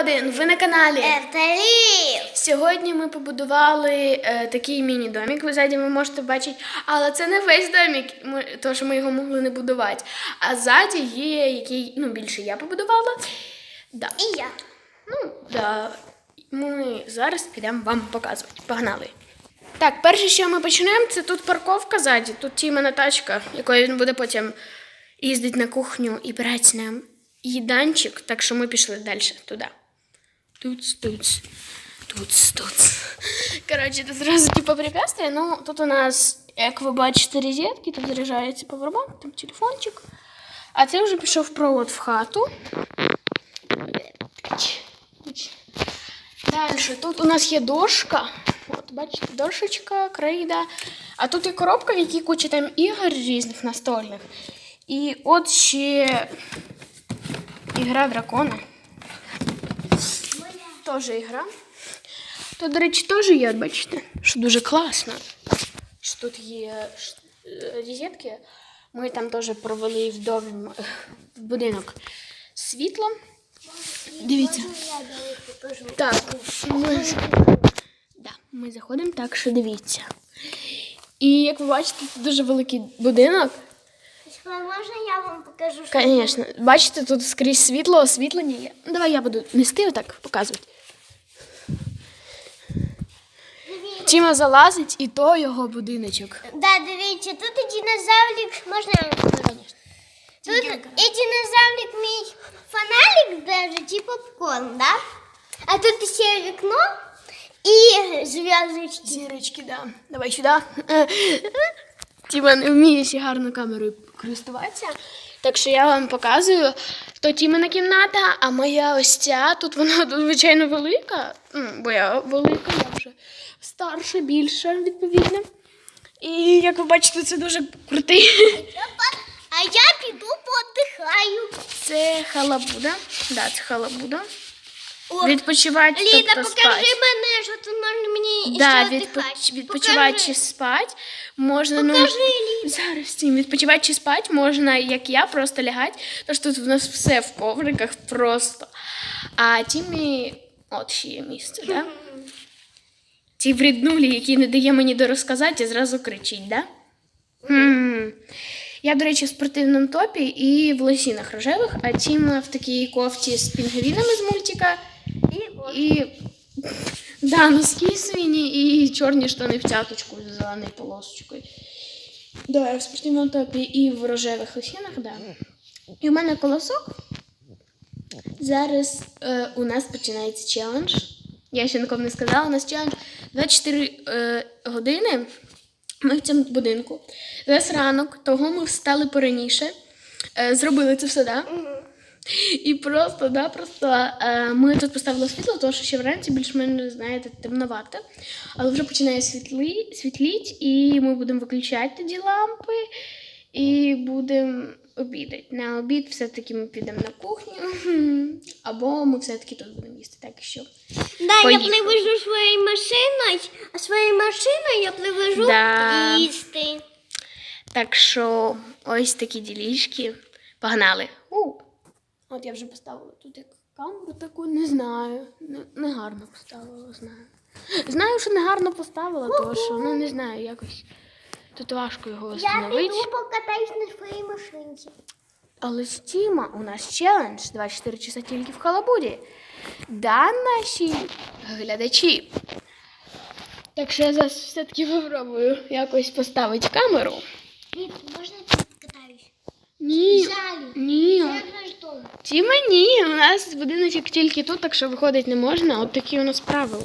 Один, ви на каналі. Ерталів! Сьогодні ми побудували е, такий міні-домік. Ви ззаді ви можете бачити, але це не весь домік, ми, тому що ми його могли не будувати. А ззаді є який, ну, більше я побудувала. Да. І я. Ну, да. Ми зараз підемо вам показувати. Погнали. Так, перше, що ми почнемо, це тут парковка ззаді. Тут Тімена тачка, якою він буде потім їздити на кухню і брати нам їданчик. Так що ми пішли далі туди. Тут, тут, тут, тут. Коротше, це зразу типу препятствие. Ну, тут у нас, як ви бачите, розетки, тут заряджається павербанк, там телефончик. А це вже пішов провод в хату. Далі, тут у нас є дошка. От, бачите, дошечка, крейда. А тут є коробка, в якій куча там ігор різних настольних. І от ще ігра дракона. Теж ігра. Тут, до речі, теж є, бачите, що дуже класно. Що тут є е, розетки. Ми там теж провели в дом, в будинок світло. Дивіться. Так, ми, да, ми заходимо, так що дивіться. І як ви бачите, тут дуже великий будинок. Можна я вам покажу, Звісно, бачите, тут скрізь світло, освітлення є. Ну, Давай я буду нести отак, показувати. Дивіться. Тіма залазить, і то його будиночок. Да, дивіться, тут і динозаврик, можна я? Тут і динозаврик мій фонарик держить і попкорн, да? А тут ще вікно і зв'язочки. Зірочки, да. Давай сюди. Тіма не вміє ще гарно камерою користуватися. Так що я вам показую. То Тімена кімната, а моя ось ця, тут вона звичайно велика, бо я велика, я вже старша, більша, відповідно. І як ви бачите, це дуже крутий. А я піду поотдихаю. Це халабуда. Да, це халабуда. Відпочивати, Ліна, тобто покажи спати. мене, що тут можна мені Да, ще відпоч... відпочивати чи спати можна Покажи, ну зараз цим відпочивати чи спати можна, як я, просто лягати. Тож тут в нас все в ковриках просто. А Тімі, от ще є місце, да? Ті вріднулі, які не дає мені дорозказати, зразу кричить, да? М. Я, до речі, в спортивному топі і в лосінах рожевих, а Тіма в такій кофті з пінгвінами з мультика. І. Да, носки свині і чорні штани в цяточку з зеленою полосочкою. Да, в спортивному топі і в рожевих лосінах, да. І в мене колосок. Зараз е, у нас починається челендж. Я ще нікому не сказала, у нас челендж 24 е, години. Ми в цьому будинку. Зараз ранок, того ми встали пораніше. Е, зробили це все? Да? І просто, да, просто е, ми тут поставили світло, тому що ще вранці більш-менш, знаєте, темновато. Але вже починає світлі, світліть, і ми будемо виключати тоді лампи і будемо обідати. На обід все-таки ми підемо на кухню, або ми все-таки тут будемо їсти. Так що. Да, я Поїхали. своєю машиною, а своєю машиною я привожу Да. їсти. Так що ось такі ділішки. Погнали. У. От я вже поставила тут як камеру таку, не знаю. Не, не гарно поставила, знаю. Знаю, що не гарно поставила, тому що ну не знаю, якось тут важко його Я встановити. піду покатаюсь на своїй машинці. Але з Тіма у нас челендж 24 часа тільки в халабуді. Да, наші глядачі. Так що я зараз все-таки попробую якось поставити камеру. Лід, можна я тут катаюсь? Ні. Залі. Ні. Наш дом. Тіма ні, у нас будиночок тільки тут, так що виходить не можна. От такі у нас правила.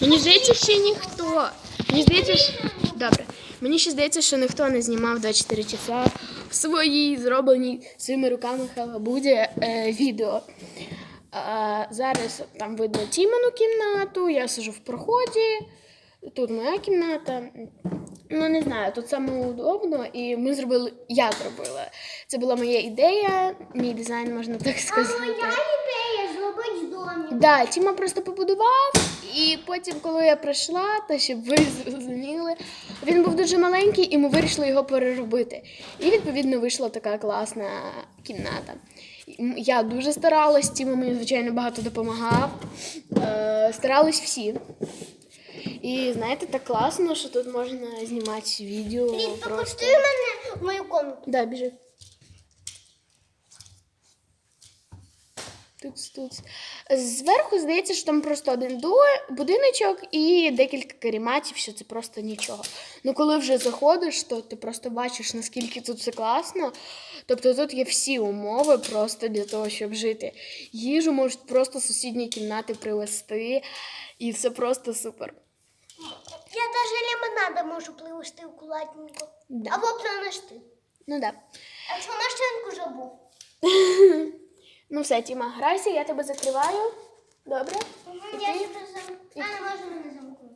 Мені здається, ще ніхто. Мені здається, що... Добре. Мені ще здається, що ніхто не знімав 24 часа в своїй зробленій своїми руками халабуді е, відео. А, зараз там видно Тімену кімнату, я сижу в проході, тут моя кімната. Ну, не знаю, тут саме удобно, і ми зробили, я зробила. Це була моя ідея, мій дизайн, можна так сказати. Моя ідея зробити домик. Да, Тіма просто побудував, і потім, коли я прийшла, то щоб ви зрозуміли, він був дуже маленький, і ми вирішили його переробити. І відповідно вийшла така класна кімната. Я дуже старалась, Тіма мені, звичайно, багато допомагав. Е, старались всі. І знаєте, так класно, що тут можна знімати відео. Лід, просто. попусти мене в мою комнату. Да, біжи. Тут, тут. Зверху здається, що там просто один будиночок і декілька каріматів, що це просто нічого. Ну, коли вже заходиш, то ти просто бачиш, наскільки тут все класно. Тобто тут є всі умови просто для того, щоб жити. Їжу можуть просто з сусідньої кімнати привезти, і це просто супер. Навіть лимонада можу в кулатнику. Да. Або принести. Ну. Да. А що машинку забув? Ну все, Тіма, грайся, я тебе закриваю. Добре? І Я тебе зам... А, не можу мене замкнути.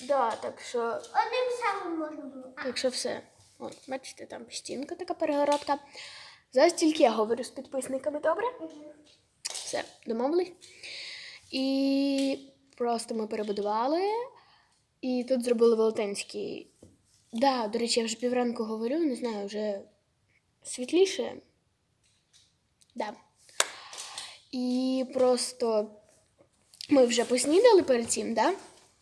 Да, так що, Одним самим можна було. А, так що все. От, бачите, там стінка така перегородка. Зараз тільки я говорю з підписниками, добре? Все, домовились. І просто ми перебудували. І тут зробили велетенський. Да, до речі, я вже півранку говорю, не знаю, вже світліше. Да. І просто ми вже поснідали перед цим, да?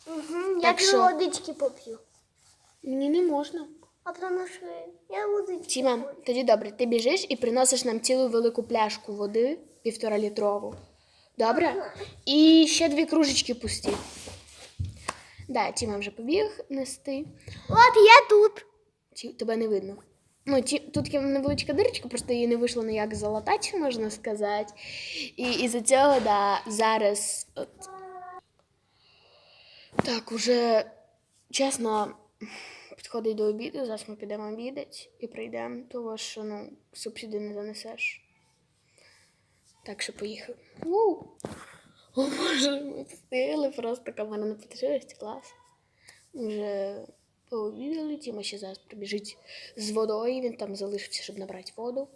Угу, я Так що? водички поп'ю. Мені не можна. А тому що я водички. Тіма, тоді добре, ти біжиш і приносиш нам цілу велику пляшку води, півтора літрову. Добре? І ще дві кружечки пусті. Да, Тіма вже побіг нести. От я тут. Ті, тебе не видно. Ну, ті, тут є невеличка дирочка, просто її не вийшло ніяк залатати, можна сказати. І із-за цього, да, зараз. От... Так, уже чесно, підходить до обіду, зараз ми підемо обідати і прийдемо, того що ну, суп не занесеш. Так що поїхали. О Боже, ми встигли, просто камера не потішилась, клас. Ми Вже пообідали, Тіма ще зараз прибіжить з водою, він там залишився, щоб набрати воду.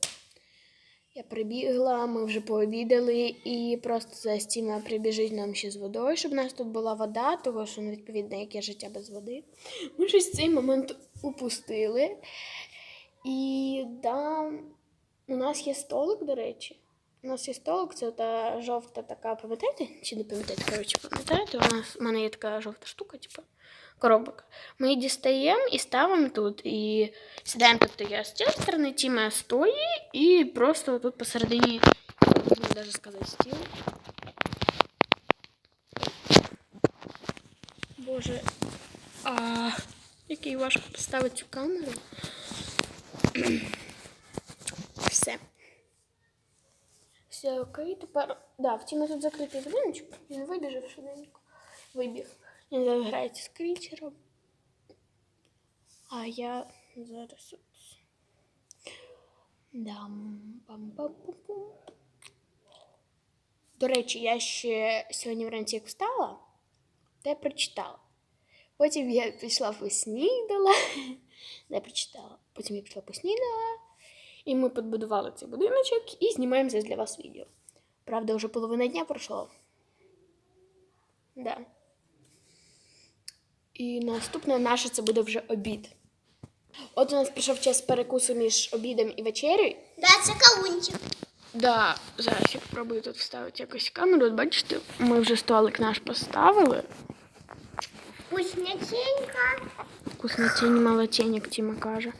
Я прибігла, ми вже пообідали, і просто зараз Тіма прибіжить нам ще з водою, щоб у нас тут була вода, тому що ну, відповідно, яке життя без води. Ми щось цей момент упустили. І да, у нас є столик, до речі. У нас є столик, це та жовта така, пам'ятаєте? Чи не пам'ятаєте? Коротше, пам'ятаєте? У нас у мене є така жовта штука, типу, коробок. Ми її дістаємо і ставимо тут. І сідаємо, тобто я з цієї сторони, Тіма стоїть, і просто тут посередині, можна навіть сказати, стіл. Боже, а який важко поставити цю камеру. Все. Все окей, тепер. Да, в Тіма тут закритий будиночок. Він вибіжав швиденько. Вибіг. Він зараз грається з крічером. А я зараз. Дам. пам пам пум пум До речі, я ще сьогодні вранці як встала, то я прочитала. Потім я пішла поснідала, не прочитала. Потім я пішла поснідала, і ми підбудували цей будиночок і знімаємо зараз для вас відео. Правда, вже половина дня пройшла. Да. І наступне наше це буде вже обід. От у нас прийшов час перекусу між обідом і вечерею. Да, це кавунчик. Да, зараз я спробую тут вставити якусь камеру. От бачите, ми вже столик наш поставили. Вкуснятенько. Вкуснотінь, молотень, Тіма каже.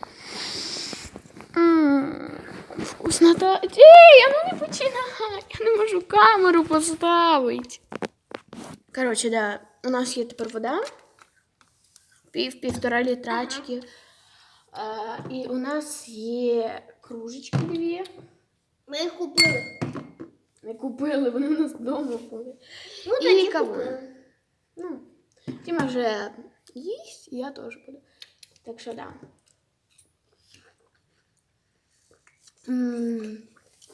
Вкуснота. Ей, а ну не починай! Я не можу камеру поставити. Коротше, да, у нас є тепер вода. Пів півтора літрачки. А, і у нас є кружечки дві. Ми їх купили. Не купили, вони у нас вдома були. Ну, І кавун. купили. Ну, Тіма вже їсть, і я теж буду. Так що да. М,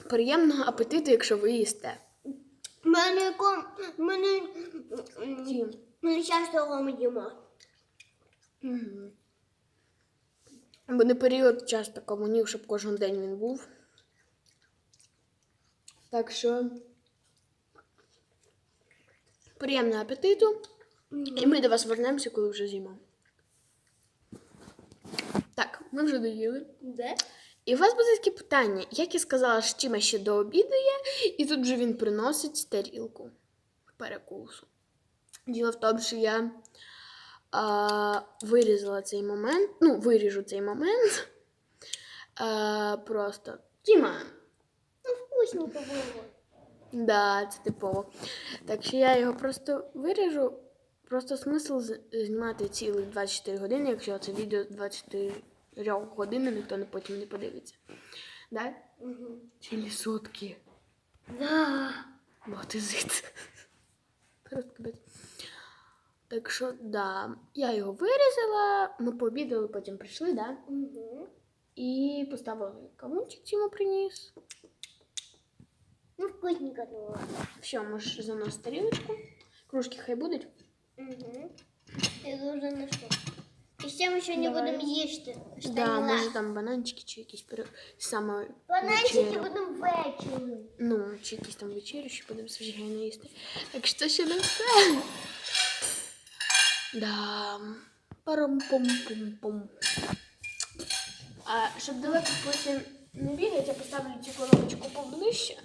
Приємного апетиту, якщо ви їсте. Мене ком... Мене... Тім. Ми часто ми їмо. Мгм. Бо не період часто комунів, щоб кожен день він був. Так що приємного апетиту. І ми до вас вернемося, коли вже зима. Так, ми вже доїли. Де? І у вас буде таке питання, як я сказала, що Тіма ще дообідає, і тут вже він приносить тарілку перекусу. Діло в тому, що я а, вирізала цей момент, ну, виріжу цей момент. А, просто. Тіма, Ну, вкусненько було. Да, це типово. Так що я його просто виріжу. Просто смисл знімати цілих 24 години, якщо це відео 24 години ніхто не потім не подивиться. Да? Угу. Цілі сутки. Да. Бо ти зит. Так що, да, я його вирізала, ми пообідали, потім прийшли, да? Угу. І поставили кавунчик, Тіма приніс. Ну, вкусненько було. Все, можеш заносити тарілочку. Кружки хай будуть. Угу. Ти дуже не що. І ще ми сьогодні Давай. будемо їсти. Да, може там бананчики чи якісь пере... саме Бананчики вечерю. будемо ввечері. Ну, чи якісь там вечерю, ще будемо звичайно їсти. Так що ще не все. Да. Парам-пум-пум-пум. А щоб далеко потім не бігати, я поставлю цю коробочку поближче.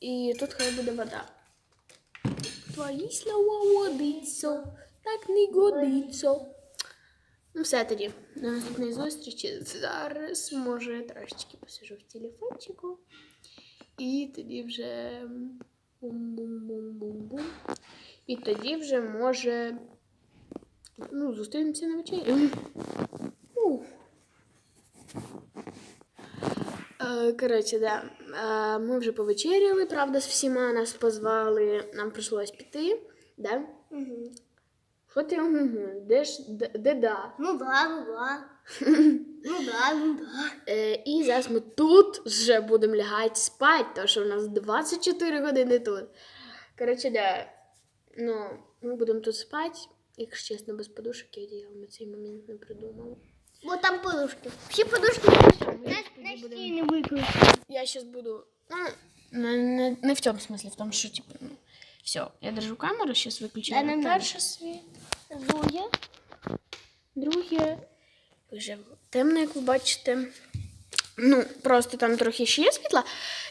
І тут хай буде вода. Твої слова водицо, так не годиться. Ну, все тоді. До наступної зустрічі. Зараз, може, трошечки посижу в телефончику. І тоді вже бум-бум-бум-бум-бум. І тоді вже може. Ну, зустрінемося на вечері. Е, Коротше, да. Е, Ми вже повечеряли, правда, з всіма нас позвали, нам прийшлось піти. Да? Угу. Що ти? угу? Де ж де, де да? Ну да, ну да. ну да, ну да. Е, і зараз ми тут вже будемо лягати спати, тому що у нас 24 години тут. Коротше, да. Ну, ми будемо тут спати. Якщо чесно, без подушок і одіяла ми цей момент не придумали. Бо там подушки. Всі подушки на, на стіні викрутили. Я зараз буду. Ну, не, не, не в цьому смислі, в тому, що, типу, ну, все, я держу камеру, зараз виключаю перший світ, Зуя. друге. Вже темно, як ви бачите. Ну, просто там трохи ще є світла.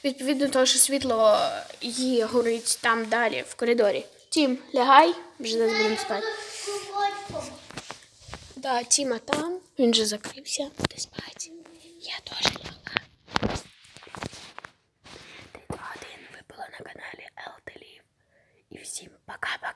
Відповідно того, що світло є горить там далі, в коридорі. Тім, лягай, вже зараз будемо спати. Да, Тіма там, він же закрився. Ти спать. Я теж лягла. Ти один ви були на каналі Елтелів. І всім пока-пока.